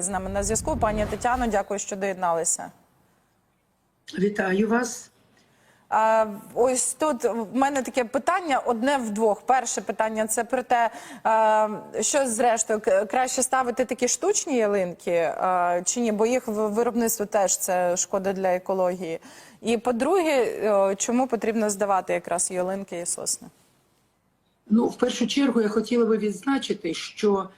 з нами на зв'язку. Пані Тетяно, дякую, що доєдналися. Вітаю вас. А, ось тут в мене таке питання одне в двох. Перше питання це про те, а, що зрештою краще ставити такі штучні ялинки а, чи ні, бо їх виробництво теж це шкода для екології. І по-друге, чому потрібно здавати якраз ялинки і сосни? Ну, в першу чергу, я хотіла би відзначити, що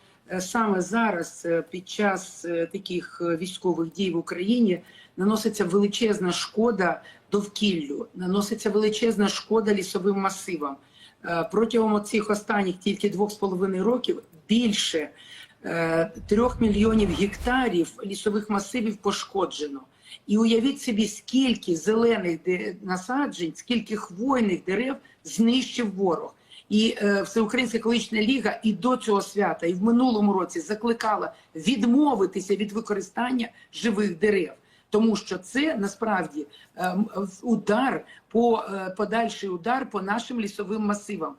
саме зараз, е, під час е, таких е, військових дій в Україні, наноситься величезна шкода довкіллю, наноситься величезна шкода лісовим масивам. Е, Протягом цих останніх тільки двох з половиною років більше е, трьох мільйонів гектарів лісових масивів пошкоджено. І уявіть собі, скільки зелених насаджень, скільки хвойних дерев знищив ворог. І е, Всеукраїнська екологічна ліга і до цього свята, і в минулому році закликала відмовитися від використання живих дерев, тому що це насправді е, удар по е, подальший удар по нашим лісовим масивам.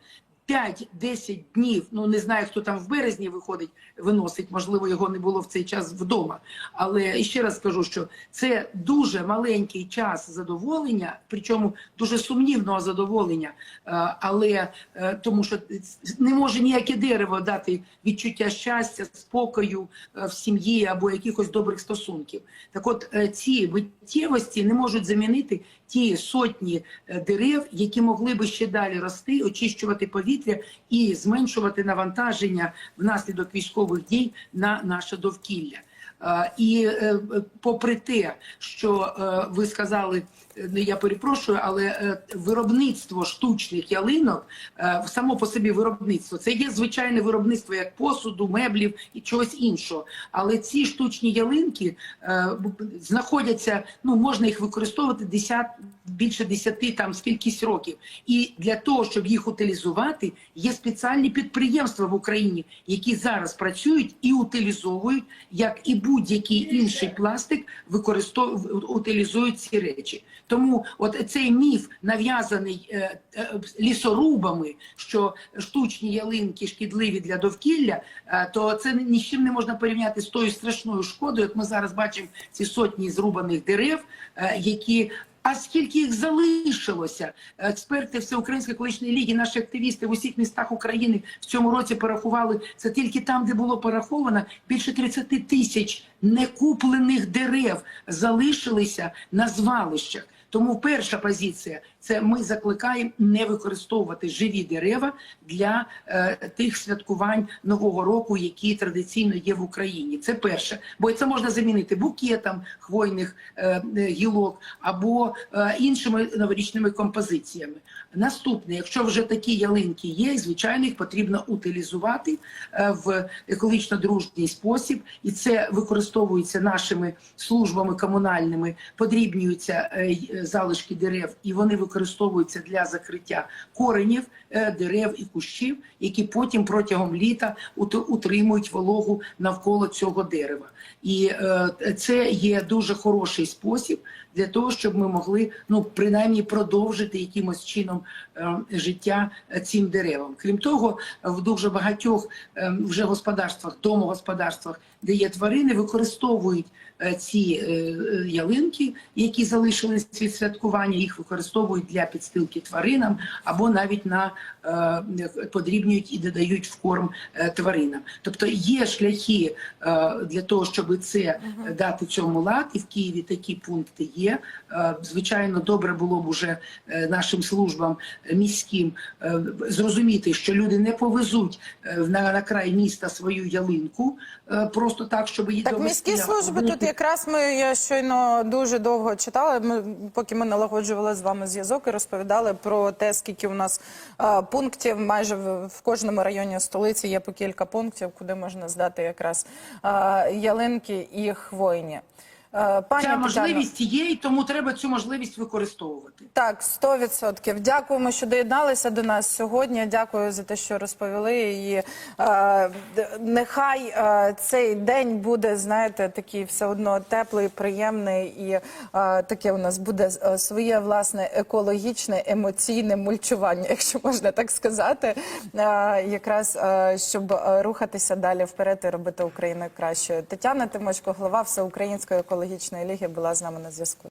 5-10 днів, ну не знаю, хто там в березні виходить, виносить, можливо, його не було в цей час вдома. Але ще раз скажу, що це дуже маленький час задоволення, причому дуже сумнівного задоволення, Е, але е, тому що не може ніяке дерево дати відчуття щастя, спокою е, в сім'ї або якихось добрих стосунків. Так, от ці миттєвості не можуть замінити ті сотні е, дерев, які могли би ще далі рости, очищувати повітря і зменшувати навантаження внаслідок військових дій на наше довкілля. Е, І е, попри те, що е, ви сказали, е, ну, я перепрошую, але виробництво штучних ялинок само по собі виробництво це є звичайне виробництво як посуду, меблів і чогось іншого. Але ці штучні ялинки знаходяться, ну можна їх використовувати 10, більше 10 там скількись років. І для того, щоб їх утилізувати, є спеціальні підприємства в Україні, які зараз працюють і утилізовують, як і будь-який інший пластик, використовують утилізують ці речі. Тому от цей міф нав'язаний е, е, лісорубами, що штучні ялинки шкідливі для довкілля, е, то це ні з чим не можна порівняти з тою страшною шкодою. От ми зараз бачимо ці сотні зрубаних дерев, е, які а скільки їх залишилося? Експерти Всеукраїнської колишньої ліги, наші активісти в усіх містах України в цьому році порахували це тільки там, де було пораховано більше 30 тисяч некуплених дерев залишилися на звалищах. Тому перша позиція це ми закликаємо не використовувати живі дерева для е, тих святкувань нового року, які традиційно є в Україні. Це перше, бо це можна замінити букетом хвойних е, е, гілок або е, іншими новорічними композиціями. Наступне, якщо вже такі ялинки є, звичайно, їх потрібно утилізувати е, в екологічно дружній спосіб, і це використовується нашими службами комунальними, подрібнюються е, й- залишки дерев, і вони використовуються для закриття коренів е, дерев і кущів, які потім протягом літа ут- утримують вологу навколо цього дерева. І е, це є дуже хороший спосіб для того, щоб ми могли ну принаймні продовжити якимось чином е, життя цим деревам. Крім того, в дуже багатьох е, вже господарствах, домогосподарствах, де є тварини, використовують ці е, е, ялинки, які залишились від святкування. Їх використовують для підстилки тваринам або навіть на е, подрібнюють і додають в корм е, тваринам. Тобто є шляхи е, для того, щоб це е, дати цьому лад, і в Києві такі пункти є. Е, Звичайно, добре було б уже е, нашим службам е, міським е, зрозуміти, що люди не повезуть е, на, край міста свою ялинку е, просто так, щоб її Так, міські служби тут якраз ми я щойно дуже довго читала. Ми поки ми налагоджували з вами зв'язок і розповідали про те, скільки у нас а, пунктів майже в, в кожному районі столиці є по кілька пунктів, куди можна здати якраз а, ялинки і хвойні. Е, Пані Ця можливість є, і тому треба цю можливість використовувати. Так, 100%. Дякуємо, що доєдналися до нас сьогодні. Дякую за те, що розповіли. І е, нехай е, цей день буде, знаєте, такий все одно теплий, приємний, і е, таке у нас буде е, своє власне екологічне, емоційне мульчування, якщо можна так сказати, е, якраз е, щоб е, рухатися далі вперед і робити Україну кращою. Тетяна Тимочко, голова Всеукраїнської екологічної ліги, була з нами на зв'язку.